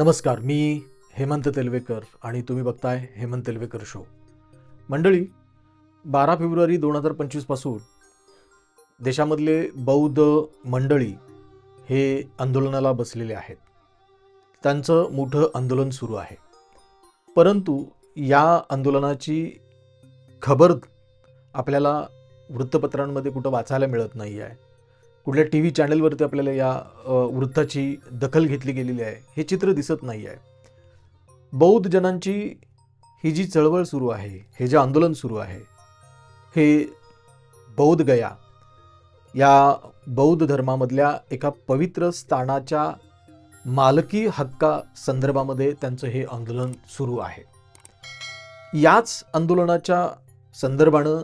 नमस्कार मी हेमंत तेलवेकर आणि तुम्ही बघताय हेमंत तेलवेकर शो मंडळी बारा फेब्रुवारी दोन हजार पंचवीसपासून देशामधले बौद्ध मंडळी हे आंदोलनाला बसलेले आहेत. त्यांचं मोठं आंदोलन सुरू आहे. परंतु या आंदोलनाची खबर आपल्याला वृत्तपत्रांमध्ये कुठं वाचायला मिळत नाही आहे कुठल्या टी व्ही चॅनलवरती आपल्याला या वृत्ताची दखल घेतली गेलेली आहे हे चित्र दिसत नाही आहे. बौद्ध जनांची ही जी चळवळ सुरू आहे हे जे आंदोलन सुरू आहे हे बौद्ध गया या बौद्ध धर्मामधल्या एका पवित्र स्थानाच्या मालकी हक्का संदर्भामध्ये त्यांचं हे आंदोलन सुरू आहे. याच आंदोलनाच्या संदर्भानं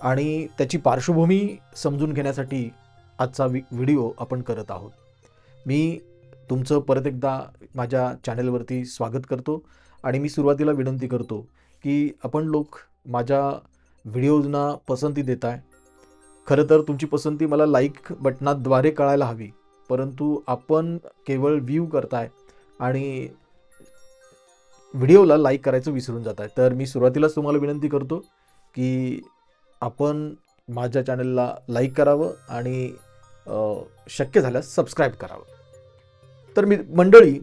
आणि त्याची पार्श्वभूमी समजून घेण्यासाठी आजचा वि व्हिडिओ आपण करत आहोत. मी तुमचं परत एकदा माझ्या चॅनलवरती स्वागत करतो आणि मी सुरुवातीला विनंती करतो की आपण लोक माझ्या व्हिडिओजना पसंती देत आहे खरं तर तुमची पसंती मला लाईक बटनाद्वारे कळायला हवी परंतु आपण केवळ व्ह्यू करताय आणि व्हिडिओला लाईक करायचं विसरून जात आहे तर मी सुरुवातीलाच तुम्हाला विनंती करतो की आपण माझ्या चॅनलला लाईक करावं आणि शक्य झाल्यास सबस्क्राईब करावं. तर मी मंडळी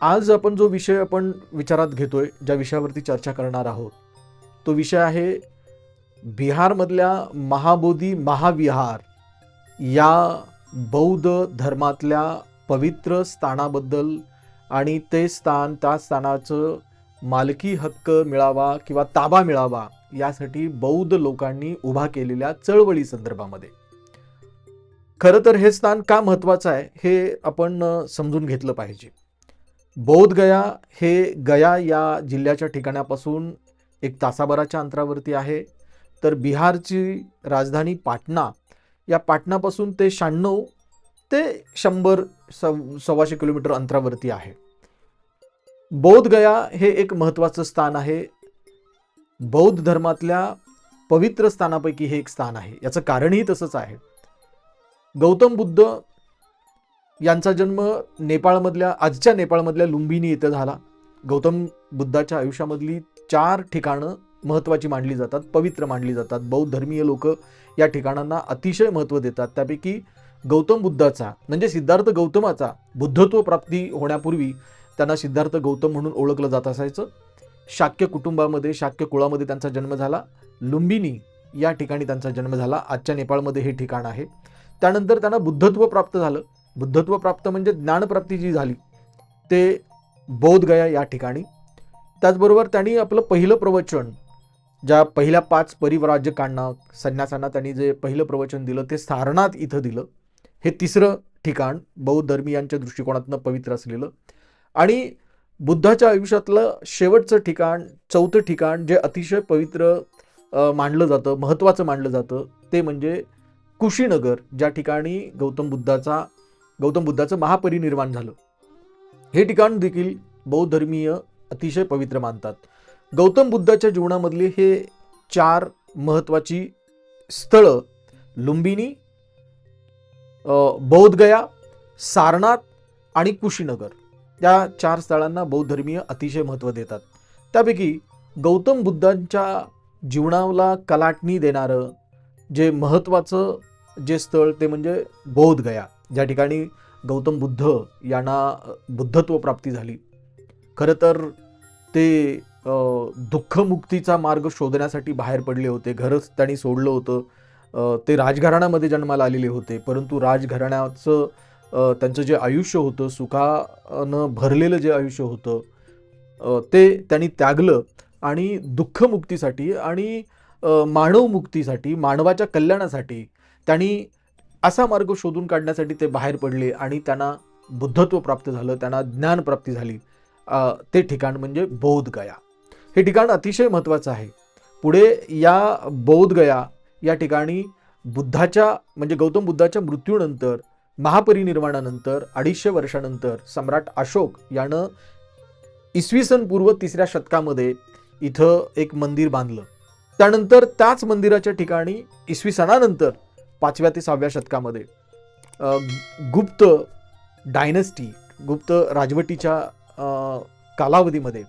आज आपण जो विषय आपण विचारात घेतोय ज्या विषयावरती चर्चा करणार आहोत तो विषय आहे बिहारमधल्या महाबोधी महाविहार या बौद्ध धर्मातल्या पवित्र स्थानाबद्दल आणि ते स्थान त्या स्थानाचं मालकी हक्क मिळावा किंवा ताबा मिळावा यासाठी बौद्ध लोकांनी उभा केलेल्या चळवळी संदर्भामध्ये. खरं तर हे स्थान का महत्त्वाचं आहे हे आपण समजून घेतलं पाहिजे. बौद्धगया हे गया या जिल्ह्याच्या ठिकाणापासून एक तासाभराच्या अंतरावरती आहे. तर बिहारची राजधानी पाटणा या पाटणापासून ते शहाण्णव ते शंभर सव सव्वाशे किलोमीटर अंतरावरती आहे. बौद्धगया हे एक महत्त्वाचं स्थान आहे. बौद्ध धर्मातल्या पवित्र स्थानापैकी हे एक स्थान आहे. याचं कारणही तसंच आहे. गौतम बुद्ध यांचा जन्म नेपाळमधल्या आजच्या नेपाळमधल्या लुंबिनी येथे झाला. गौतम बुद्धाच्या आयुष्यामधली चार ठिकाणं महत्त्वाची मानली जातात पवित्र मानली जातात. बौद्ध धर्मीय लोक या ठिकाणांना अतिशय महत्त्व देतात. त्यापैकी गौतम बुद्धाचा म्हणजे सिद्धार्थ गौतमाचा बुद्धत्व प्राप्ती होण्यापूर्वी त्यांना सिद्धार्थ गौतम म्हणून ओळखलं जात असायचं. शाक्य कुटुंबामध्ये शाक्य कुळामध्ये त्यांचा जन्म झाला. लुंबिनी या ठिकाणी त्यांचा जन्म झाला. आजच्या नेपाळमध्ये हे ठिकाण आहे. त्यानंतर त्यांना बुद्धत्व प्राप्त झालं. बुद्धत्व प्राप्त म्हणजे ज्ञानप्राप्ती जी झाली ते बोधगया या ठिकाणी. त्याचबरोबर त्यांनी आपलं पहिलं प्रवचन ज्या पहिल्या पाच परिवराज्यकांना संन्यासांना त्यांनी जे पहिलं प्रवचन दिलं ते सारनाथ इथं दिलं. हे तिसरं ठिकाण बौद्ध धर्मीयांच्या दृष्टिकोनातनं पवित्र असलेलं. आणि बुद्धाच्या आयुष्यातलं शेवटचं ठिकाण चौथं ठिकाण जे अतिशय पवित्र मानलं जातं महत्त्वाचं मानलं जातं ते म्हणजे कुशीनगर ज्या ठिकाणी गौतम बुद्धाचा गौतम बुद्धाचं महापरिनिर्वाण झालं. हे ठिकाण देखील बौद्धधर्मीय अतिशय पवित्र मानतात. गौतम बुद्धाच्या जीवनामधले हे चार महत्त्वाची स्थळं लुंबिनी बौद्धगया सारनाथ आणि कुशीनगर या चार स्थळांना बौद्धर्मीय अतिशय महत्त्व देतात. त्यापैकी गौतम बुद्धांच्या जीवनाला कलाटणी देणारं जे महत्त्वाचं जे स्थळ ते म्हणजे बोधगया ज्या ठिकाणी गौतम बुद्ध यांना बुद्धत्व प्राप्ती झाली. खरं तर ते दुःखमुक्तीचा मार्ग शोधण्यासाठी बाहेर पडले होते. घरच त्यांनी सोडलं होतं. ते राजघराण्यामध्ये जन्माला आलेले होते. परंतु राजघराण्याचं त्यांचं जे आयुष्य होतं सुखानं भरलेलं जे आयुष्य होतं ते त्यांनी त्यागलं आणि दुःखमुक्तीसाठी आणि मानव मानवमुक्तीसाठी मानवाच्या कल्याणासाठी त्यांनी असा मार्ग शोधून काढण्यासाठी ते बाहेर पडले आणि त्यांना बुद्धत्व प्राप्त झालं त्यांना ज्ञानप्राप्ती झाली. ते ठिकाण म्हणजे बौद्ध गया. हे ठिकाण अतिशय महत्त्वाचं आहे. पुढे या बौद्धगया या ठिकाणी बुद्धाच्या म्हणजे गौतम बुद्धाच्या मृत्यूनंतर महापरिनिर्वाणानंतर अडीचशे वर्षानंतर सम्राट अशोक यानं इसवी सन पूर्व तिसऱ्या शतकामध्ये इथं एक मंदिर बांधलं. त्यानंतर त्याच मंदिराच्या ठिकाणी इसवी सणानंतर पाचव्या ते सहाव्या शतकामध्ये गुप्त डायनेस्टी गुप्त राजवटीच्या कालावधीमध्ये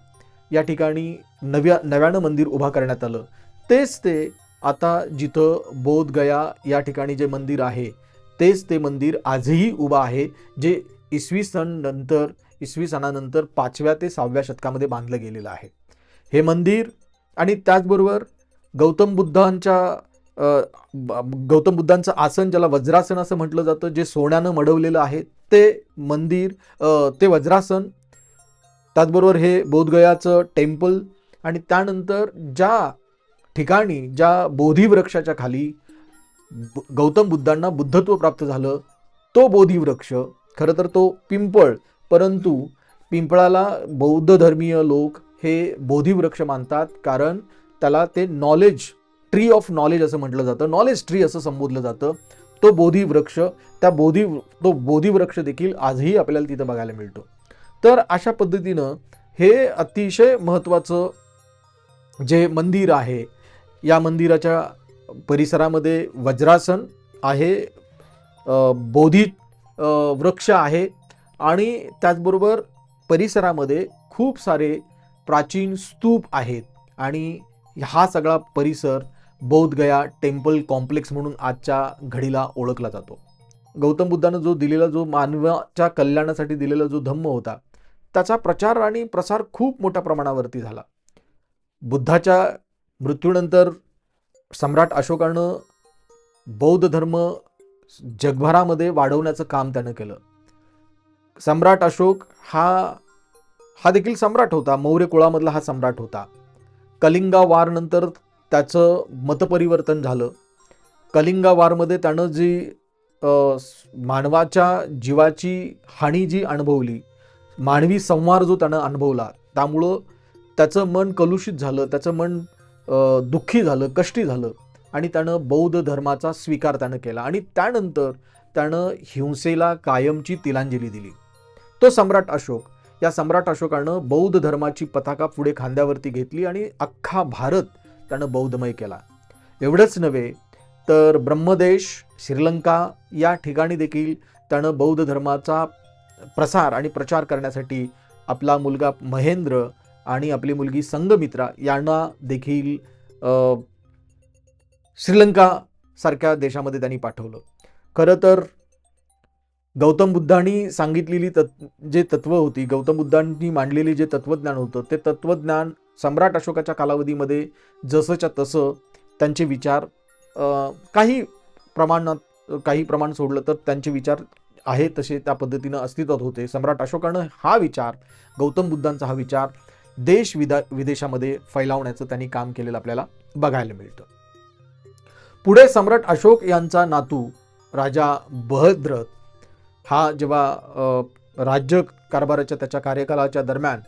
या ठिकाणी नव्या नव्यानं मंदिर उभा करण्यात आलं. तेच ते आता जिथं बोधगया या ठिकाणी जे मंदिर आहे तेच ते मंदिर आजही उभं आहे जे इसवी सन नंतर इसवी सणानंतर पाचव्या ते सहाव्या शतकामध्ये बांधलं गेलेलं आहे. हे मंदिर आणि त्याचबरोबर गौतम बुद्धांच्या गौतम बुद्धांचं आसन ज्याला वज्रासन असं म्हटलं जातं जे सोन्यानं मडवलेलं आहे ते मंदिर ते वज्रासन त्याचबरोबर हे बोधगयाचं टेम्पल आणि त्यानंतर ज्या ठिकाणी ज्या बोधीवृक्षाच्या खाली गौतम बुद्धांना बुद्धत्व प्राप्त झालं तो बोधीवृक्ष खरं तर तो पिंपळ परंतु पिंपळाला बौद्ध धर्मीय लोक हे बोधीवृक्ष मानतात कारण त्याला ते नॉलेज ट्री ऑफ नॉलेज असं म्हटलं जातं. नॉलेज ट्री असं संबोधलं जातं. तो बोधी वृक्ष त्या बोधी तो बोधी वृक्ष देखील आजही आपल्याला तिथं बघायला मिळतो. तर अशा पद्धतीनं हे अतिशय महत्त्वाचं जे मंदिर आहे या मंदिराच्या परिसरामध्ये वज्रासन आहे बोधी वृक्ष आहे आणि त्याचबरोबर परिसरामध्ये खूप सारे प्राचीन स्तूप आहेत. आणि हा सगळा परिसर बौद्धगया टेम्पल कॉम्प्लेक्स म्हणून आजच्या घडीला ओळखला जातो. गौतम बुद्धानं जो दिलेला जो मानवाच्या कल्याणासाठी दिलेला जो धम्म होता त्याचा प्रचार आणि प्रसार खूप मोठ्या प्रमाणावरती झाला. बुद्धाच्या मृत्यूनंतर सम्राट अशोकानं बौद्ध धर्म जगभरामध्ये वाढवण्याचं काम त्यानं केलं. सम्राट अशोक हा हा देखील सम्राट होता. मौर्य कुळामधला हा सम्राट होता. कलिंगा वारनंतर त्याचं मतपरिवर्तन झालं. कलिंगा वारमध्ये त्यानं जी मानवाच्या जीवाची हानी जी अनुभवली मानवी संवार जो त्यानं अनुभवला त्यामुळं त्याचं मन कलुषित झालं त्याचं मन दुःखी झालं कष्टी झालं आणि त्यानं बौद्ध धर्माचा स्वीकार त्यानं केला आणि त्यानंतर त्यानं हिंसेला कायमची तिलांजली दिली. तो सम्राट अशोक या सम्राट अशोकानं बौद्ध धर्माची पताका पुढे खांद्यावरती घेतली आणि अख्खा भारत त्यानं बौद्धमय केला. एवढंच नव्हे तर ब्रह्मदेश श्रीलंका या ठिकाणी देखील त्यानं बौद्ध धर्माचा प्रसार आणि प्रचार करण्यासाठी आपला मुलगा महेंद्र आणि आपली मुलगी संगमित्रा यांना देखील श्रीलंका सारख्या देशामध्ये त्यांनी पाठवलं. खरं तर गौतम बुद्धांनी सांगितलेली तत् जे तत्व होती गौतम बुद्धांनी मांडलेली जे तत्वज्ञान होतं ते तत्वज्ञान सम्राट अशोकाच्या कालावधीमध्ये जसंच्या तसं त्यांचे विचार काही प्रमाणात काही प्रमाण सोडलं तर त्यांचे विचार आहे तसे त्या पद्धतीनं अस्तित्वात होते. सम्राट अशोकानं हा विचार गौतम बुद्धांचा हा विचार देश विदा विदेशामध्ये फैलावण्याचं त्यांनी काम केलेलं आपल्याला बघायला मिळतं. पुढे सम्राट अशोक यांचा नातू राजा बहद्रथ हा जेव्हा राज्य कारभाराच्या त्याच्या कार्यकालाच्या दरम्यान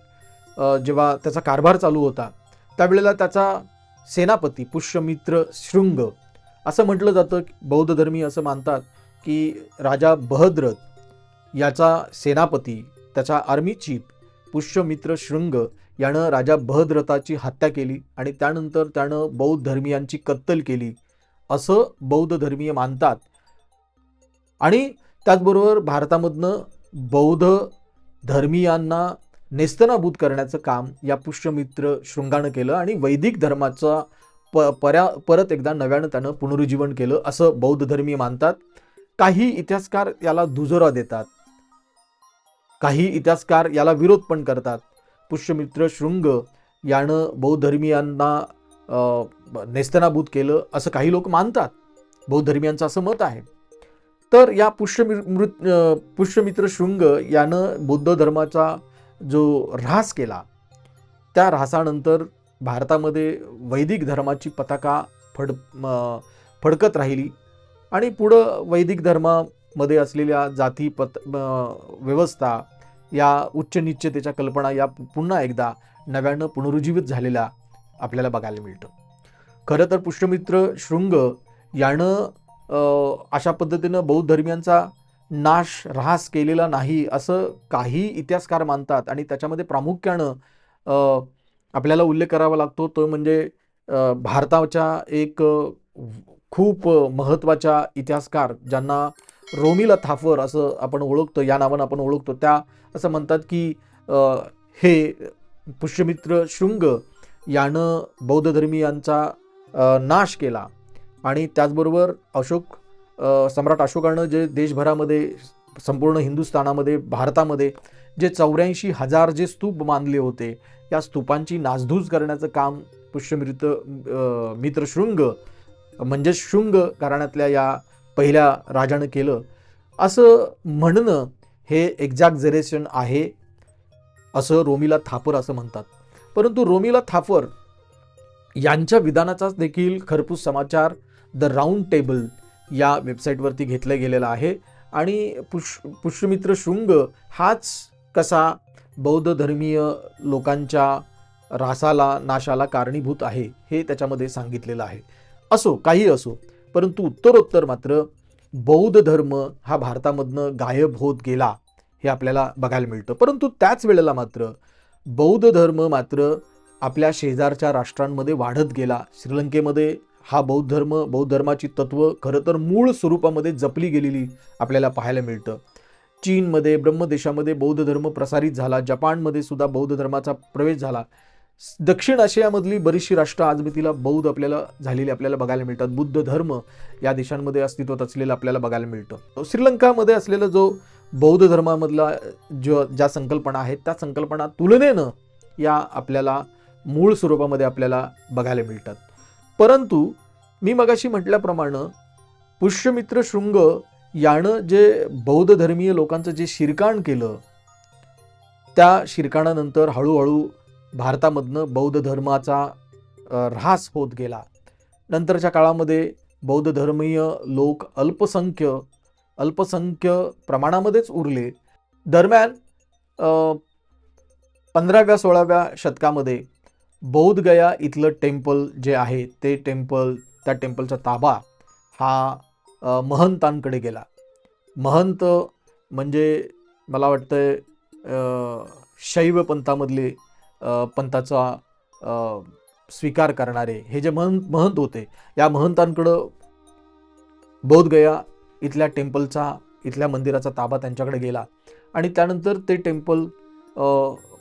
जेव्हा त्याचा कारभार चालू होता त्यावेळेला त्याचा सेनापती पुष्यमित्र शृंग असं म्हटलं जातं बौद्ध धर्मी असं मानतात की राजा बहद्रथ याचा सेनापती त्याचा आर्मी चीफ पुष्यमित्र शृंग यानं राजा बहद्रथाची हत्या केली आणि त्यानंतर त्यानं बौद्ध धर्मियांची कत्तल केली असं बौद्ध धर्मीय मानतात. आणि त्याचबरोबर भारतामधनं बौद्ध धर्मीयांना नेस्तनाभूत करण्याचं काम या पुष्यमित्र शृंगानं केलं आणि वैदिक धर्माचा प पर्या परत एकदा नव्यानं त्यानं पुनरुज्जीवन केलं असं बौद्ध धर्मीय मानतात. काही इतिहासकार याला दुजोरा देतात. काही इतिहासकार याला विरोध पण करतात. पुष्यमित्र शृंग यानं बौद्ध धर्मियांना नेस्तनाभूत केलं असं काही लोक मानतात. बौद्ध असं मत आहे. तर या पुष्यमि मृत पुष्यमित्र शृंग यानं बौद्ध धर्माचा जो ऱ्हास केला त्या ऱ्हासानंतर भारतामध्ये वैदिक धर्माची पताका फड फडकत राहिली आणि पुढं वैदिक धर्मामध्ये असलेल्या जाती पत व्यवस्था या उच्च निश्चतेच्या कल्पना या पुन्हा एकदा नव्यानं पुनरुज्जीवित झालेल्या आपल्याला बघायला मिळतं. खरं तर पुष्यमित्र शृंग यानं अशा पद्धतीनं बौद्ध धर्मियांचा नाश ऱ्हास केलेला नाही असं काही इतिहासकार मानतात आणि त्याच्यामध्ये प्रामुख्यानं आपल्याला उल्लेख करावा लागतो तो म्हणजे भारताच्या एक खूप महत्त्वाच्या इतिहासकार ज्यांना रोमिला थाफर असं आपण ओळखतो या नावानं आपण ओळखतो त्या असं म्हणतात की हे पुष्यमित्र शृंग यानं बौद्ध धर्मीयांचा नाश केला आणि त्याचबरोबर अशोक सम्राट अशोकानं जे देशभरामध्ये संपूर्ण हिंदुस्थानामध्ये भारतामध्ये जे चौऱ्याऐंशी हजार जे स्तूप मानले होते या स्तूपांची नासधूस करण्याचं काम पुष्यमृत मित्रशृंग म्हणजे शृंग घराण्यातल्या या पहिल्या राजानं केलं. असं म्हणणं हे एक्झॅक्झरेशन आहे असं रोमिला थापर असं म्हणतात. परंतु रोमिला थापर यांच्या विधानाचाच देखील खरपूस समाचार द राऊंड टेबल या वेबसाईटवरती घेतलं गेलेलं आहे. आणि पुष पुष्यमित्र शृंग हाच कसा बौद्ध धर्मीय लोकांच्या रासाला नाशाला कारणीभूत आहे हे त्याच्यामध्ये सांगितलेलं आहे. असो काही असो परंतु उत्तरोत्तर मात्र बौद्ध धर्म हा भारतामधनं गायब होत गेला हे आपल्याला बघायला मिळतं. परंतु त्याच वेळेला मात्र बौद्ध धर्म मात्र आपल्या शेजारच्या राष्ट्रांमध्ये वाढत गेला. श्रीलंकेमध्ये हा बौद्ध धर्म बौद्ध धर्माची तत्व खरं तर मूळ स्वरूपामध्ये जपली गेलेली आपल्याला पाहायला मिळतं. चीनमध्ये ब्रह्मदेशामध्ये बौद्ध धर्म प्रसारित झाला. जपानमध्ये सुद्धा बौद्ध धर्माचा प्रवेश झाला. दक्षिण आशियामधली बरीचशी राष्ट्र आजमितीला बौद्ध आपल्याला झालेली आपल्याला बघायला मिळतात. बुद्ध धर्म या देशांमध्ये अस्तित्वात असलेलं आपल्याला बघायला मिळतं. श्रीलंकामध्ये असलेला जो बौद्ध धर्मामधला जो ज्या संकल्पना आहेत त्या संकल्पना तुलनेनं या आपल्याला मूळ स्वरूपामध्ये आपल्याला बघायला मिळतात. परंतु मी मगाशी म्हटल्याप्रमाणे पुष्यमित्र शृंग यानं जे बौद्ध धर्मीय लोकांचं जे शिरकाण केलं त्या शिरकाणानंतर हळूहळू भारतामधनं बौद्ध धर्माचा ऱ्हास होत गेला. नंतरच्या काळामध्ये बौद्ध धर्मीय लोक अल्पसंख्य अल्पसंख्य प्रमाणामध्येच उरले. दरम्यान पंधराव्या सोळाव्या शतकामध्ये बौद्धगया इथलं टेम्पल जे आहे ते टेम्पल त्या टेम्पलचा ताबा हा महंतांकडे गेला. महंत म्हणजे मला वाटतं शैव पंथामधले पंथाचा स्वीकार करणारे. हे जे महंत महंत होते या महंतांकडं बौद्धगया इथल्या टेम्पलचा इथल्या मंदिराचा ताबा त्यांच्याकडे गेला. आणि त्यानंतर ते टेम्पल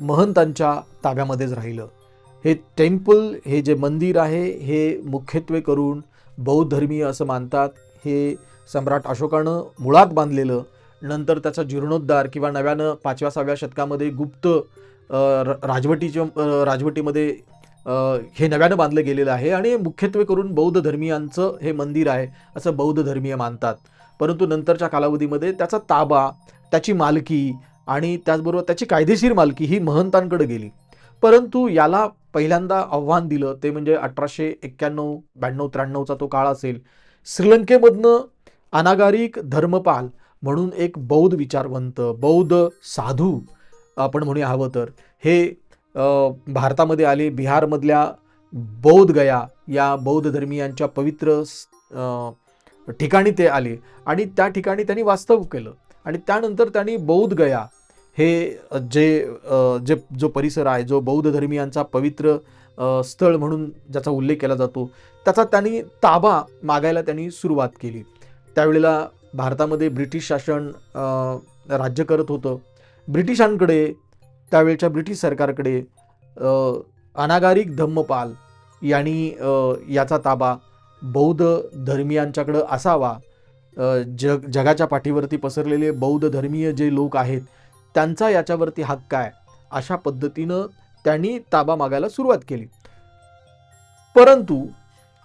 महंतांच्या ताब्यामध्येच राहिलं. हे टेम्पल हे जे मंदिर आहे हे मुख्यत्वे करून बौद्ध धर्मीय असं मानतात. हे सम्राट अशोकानं मुळात बांधलेलं. नंतर त्याचा जीर्णोद्धार किंवा नव्यानं पाचव्या सहाव्या शतकामध्ये गुप्त र- राजवटीच्या राजवटीमध्ये हे नव्यानं बांधलं गेलेलं आहे आणि मुख्यत्वे करून बौद्ध धर्मियांचं हे मंदिर आहे असं बौद्ध धर्मीय मानतात. परंतु नंतरच्या कालावधीमध्ये त्याचा ताबा त्याची मालकी आणि त्याचबरोबर त्याची कायदेशीर मालकी ही महंतांकडे गेली. परंतु याला पहिल्यांदा आव्हान दिलं ते म्हणजे अठराशे एक्क्याण्णव ब्याण्णव त्र्याण्णवचा तो काळ असेल. श्रीलंकेमधनं अनागारिक धर्मपाल म्हणून एक बौद्ध विचारवंत बौद्ध साधू आपण म्हणूया हवं तर. हे भारतामध्ये आले बिहारमधल्या बौद्ध गया या बौद्ध धर्मियांच्या पवित्र ठिकाणी ते आले आणि त्या ठिकाणी त्यांनी वास्तव केलं आणि त्यानंतर त्यांनी बौद्ध गया हे जे जे जो परिसर आहे जो बौद्ध धर्मियांचा पवित्र स्थळ म्हणून ज्याचा उल्लेख केला जातो त्याचा त्यांनी ताबा मागायला त्यांनी सुरुवात केली. त्यावेळेला भारतामध्ये ब्रिटिश शासन राज्य करत होतं. ब्रिटिशांकडे त्यावेळच्या ब्रिटिश सरकारकडे अनागारिक धम्मपाल यांनी याचा ताबा बौद्ध धर्मियांच्याकडं असावा. जग जगाच्या पाठीवरती पसरलेले बौद्ध धर्मीय जे लोक आहेत त्यांचा याच्यावरती हक्क आहे अशा पद्धतीनं त्यांनी ताबा मागायला सुरुवात केली. परंतु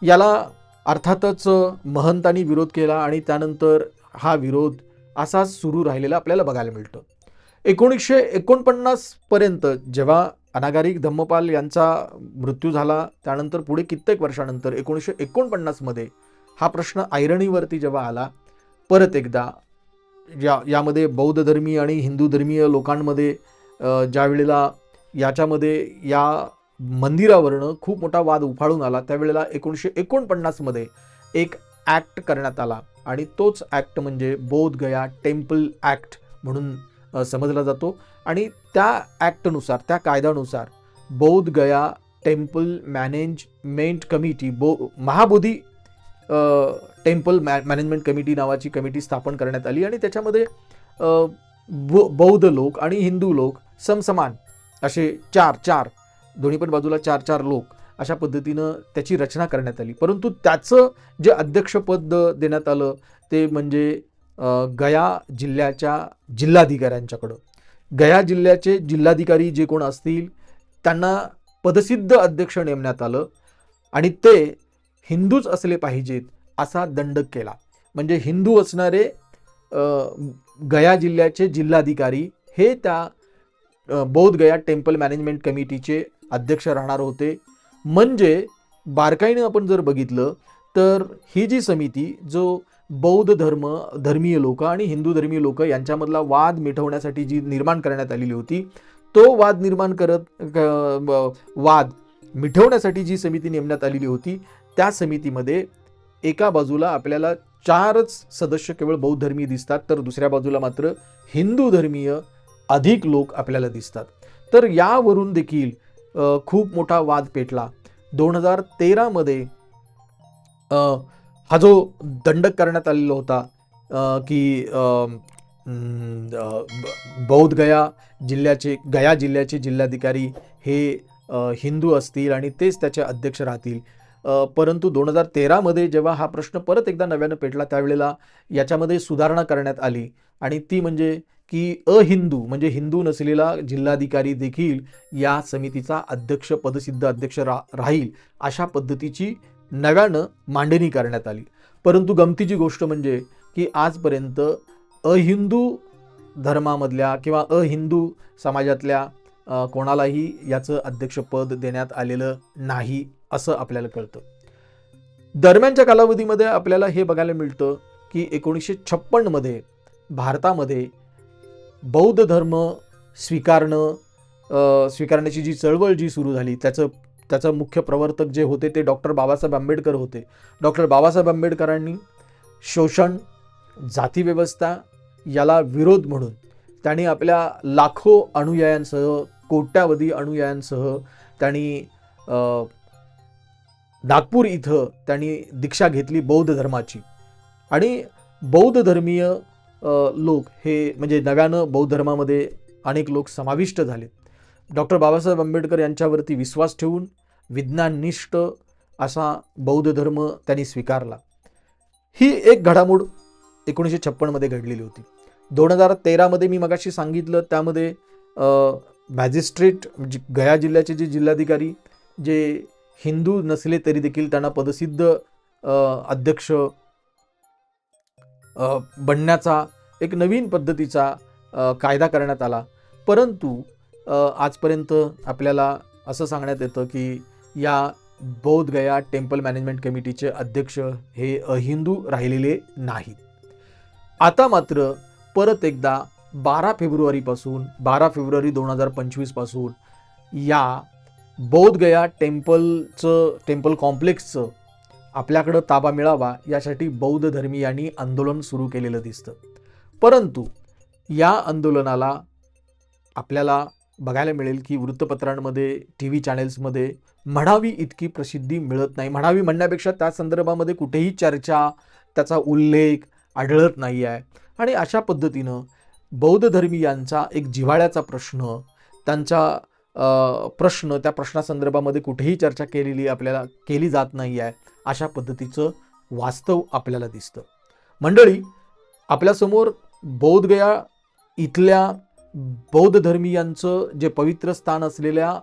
याला अर्थातच महंतांनी विरोध केला आणि त्यानंतर हा विरोध असाच सुरू राहिलेला आपल्याला बघायला मिळतं. एकोणीसशे एकोणपन्नासपर्यंत जेव्हा अनागारिक धम्मपाल यांचा मृत्यू झाला त्यानंतर पुढे कित्येक वर्षानंतर एकोणीसशे एकोणपन्नासमध्ये हा प्रश्न ऐरणीवरती जेव्हा आला परत एकदा या यामध्ये बौद्ध धर्मीय आणि हिंदू धर्मीय लोकांमध्ये ज्या वेळेला याच्यामध्ये या मंदिरावरनं खूप मोठा वाद उफाळून आला त्यावेळेला एकोणीसशे एकोणपन्नासमध्ये एक ॲक्ट करण्यात आला आणि तोच ॲक्ट म्हणजे बोधगया टेम्पल ॲक्ट म्हणून समजला जातो. आणि त्या ॲक्टनुसार त्या कायद्यानुसार बौद्ध गया टेम्पल मॅनेजमेंट कमिटी बो महाबोधी टेम्पल मॅ मॅनेजमेंट कमिटी नावाची कमिटी स्थापन करण्यात आली आणि त्याच्यामध्ये बौद्ध लोक आणि हिंदू लोक समसमान असे चार चार दोन्ही पण बाजूला चार चार लोक अशा पद्धतीनं त्याची रचना करण्यात आली. परंतु त्याचं जे अध्यक्षपद देण्यात आलं ते म्हणजे गया जिल्ह्याच्या जिल्हाधिकाऱ्यांच्याकडं. गया जिल्ह्याचे जिल्हाधिकारी जे कोण असतील त्यांना पदसिद्ध अध्यक्ष नेमण्यात आलं आणि ते हिंदूच असले पाहिजेत असा दंडक केला. म्हणजे हिंदू असणारे गया जिल्ह्याचे जिल्हाधिकारी हे त्या बौद्धगया बौद्ध गया टेम्पल मॅनेजमेंट कमिटीचे अध्यक्ष राहणार होते. म्हणजे बारकाईनं आपण जर बघितलं तर ही जी समिती जो बौद्ध धर्म धर्मीय लोक आणि हिंदू धर्मीय लोक यांच्यामधला वाद मिटवण्यासाठी जी निर्माण करण्यात आलेली होती तो वाद निर्माण करत वाद मिठवण्यासाठी जी समिती नेमण्यात आलेली होती त्या समितीमध्ये एका बाजूला आपल्याला चारच सदस्य केवळ बौद्ध धर्मीय दिसतात तर दुसऱ्या बाजूला मात्र हिंदू धर्मीय अधिक लोक आपल्याला दिसतात. तर यावरून देखील खूप मोठा वाद पेटला. दोन हजार तेरामध्ये हा जो दंडक करण्यात आलेला होता की ब- बौद्ध गया जिल्ह्याचे गया जिल्ह्याचे जिल्हाधिकारी हे हिंदू असतील आणि तेच त्याचे अध्यक्ष राहतील. परंतु दोन हजार तेरामध्ये जेव्हा हा प्रश्न परत एकदा नव्यानं पेटला त्यावेळेला याच्यामध्ये सुधारणा करण्यात आली. आणि ती म्हणजे की अहिंदू म्हणजे हिंदू नसलेला जिल्हाधिकारी देखील या समितीचा अध्यक्ष पदसिद्ध अध्यक्ष रा राहील अशा पद्धतीची नव्यानं मांडणी करण्यात आली. परंतु गमतीची गोष्ट म्हणजे की आजपर्यंत अहिंदू धर्मामधल्या किंवा अहिंदू समाजातल्या कोणालाही याचं अध्यक्षपद देण्यात आलेलं नाही असं आपल्याला कळतं. दरम्यानच्या कालावधीमध्ये आपल्याला हे बघायला मिळतं की एकोणीसशे छप्पनमध्ये भारतामध्ये बौद्ध धर्म स्वीकारणं स्वीकारण्याची जी चळवळ जी सुरू झाली त्याचं त्याचं मुख्य प्रवर्तक जे होते ते डॉक्टर बाबासाहेब आंबेडकर होते. डॉक्टर बाबासाहेब आंबेडकरांनी शोषण जातीव्यवस्था याला विरोध म्हणून त्यांनी आपल्या लाखो अनुयायांसह कोट्यावधी अनुयायांसह त्यांनी नागपूर इथं त्यांनी दीक्षा घेतली बौद्ध धर्माची. आणि बौद्ध धर्मीय लोक हे म्हणजे नव्यानं बौद्ध धर्मामध्ये अनेक लोक समाविष्ट झाले. डॉक्टर बाबासाहेब आंबेडकर यांच्यावरती विश्वास ठेवून विज्ञाननिष्ठ असा बौद्ध धर्म त्यांनी स्वीकारला. ही एक घडामोड एकोणीसशे छप्पनमध्ये घडलेली होती. दोन हजार तेरामध्ये मी मगाशी सांगितलं त्यामध्ये मॅजिस्ट्रेट जी गया जिल्ह्याचे जे जिल्हाधिकारी जे हिंदू नसले तरी देखील त्यांना पदसिद्ध अध्यक्ष बनण्याचा एक नवीन पद्धतीचा कायदा करण्यात आला. परंतु आजपर्यंत आपल्याला असं सांगण्यात येतं की या बौद्ध गया टेम्पल मॅनेजमेंट कमिटीचे अध्यक्ष हे अहिंदू राहिलेले नाहीत. आता मात्र परत एकदा बारा फेब्रुवारीपासून बारा फेब्रुवारी दोन हजार पंचवीसपासून या बौद्धगया टेम्पलचं टेम्पल कॉम्प्लेक्सचं आपल्याकडं ताबा मिळावा यासाठी बौद्ध धर्मीयांनी आंदोलन सुरू केलेलं दिसतं. परंतु या आंदोलनाला आपल्याला बघायला मिळेल की वृत्तपत्रांमध्ये टी व्ही चॅनेल्समध्ये म्हणावी इतकी प्रसिद्धी मिळत नाही. म्हणावी म्हणण्यापेक्षा त्या संदर्भामध्ये कुठेही चर्चा त्याचा उल्लेख आढळत नाही आहे आणि अशा पद्धतीनं बौद्ध धर्मीयांचा एक जिव्हाळ्याचा प्रश्न त्यांचा प्रश्न त्या प्रश्नासंदर्भामध्ये कुठेही चर्चा केलेली आपल्याला केली जात नाही आहे अशा पद्धतीचं वास्तव आपल्याला दिसतं. मंडळी आपल्यासमोर बौद्धगया इथल्या बौद्ध धर्मीयांचं जे पवित्र स्थान असलेल्या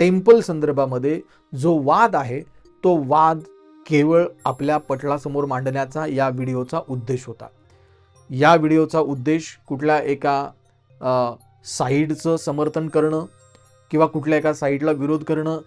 टेम्पल संदर्भामध्ये जो वाद आहे तो वाद केवळ आपल्या पटलासमोर मांडण्याचा या व्हिडिओचा उद्देश होता. या व्हिडिओचा उद्देश कुठल्या एका साईडचं समर्थन करणं किंवा कुठल्या एका साईडला विरोध करणं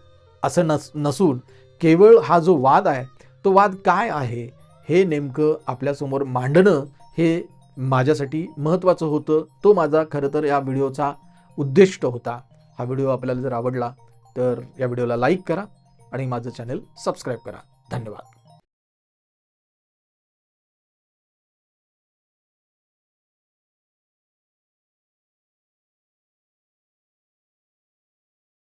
असं नस नसून केवळ हा जो वाद आहे तो वाद काय आहे हे नेमकं आपल्यासमोर मांडणं हे माझ्यासाठी महत्त्वाचं होतं. तो माझा खरं तर या व्हिडिओचा उद्दिष्ट होता. हा व्हिडिओ आपल्याला जर आवडला तर या व्हिडिओला लाईक करा आणि माझं चॅनल सबस्क्राईब करा. धन्यवाद.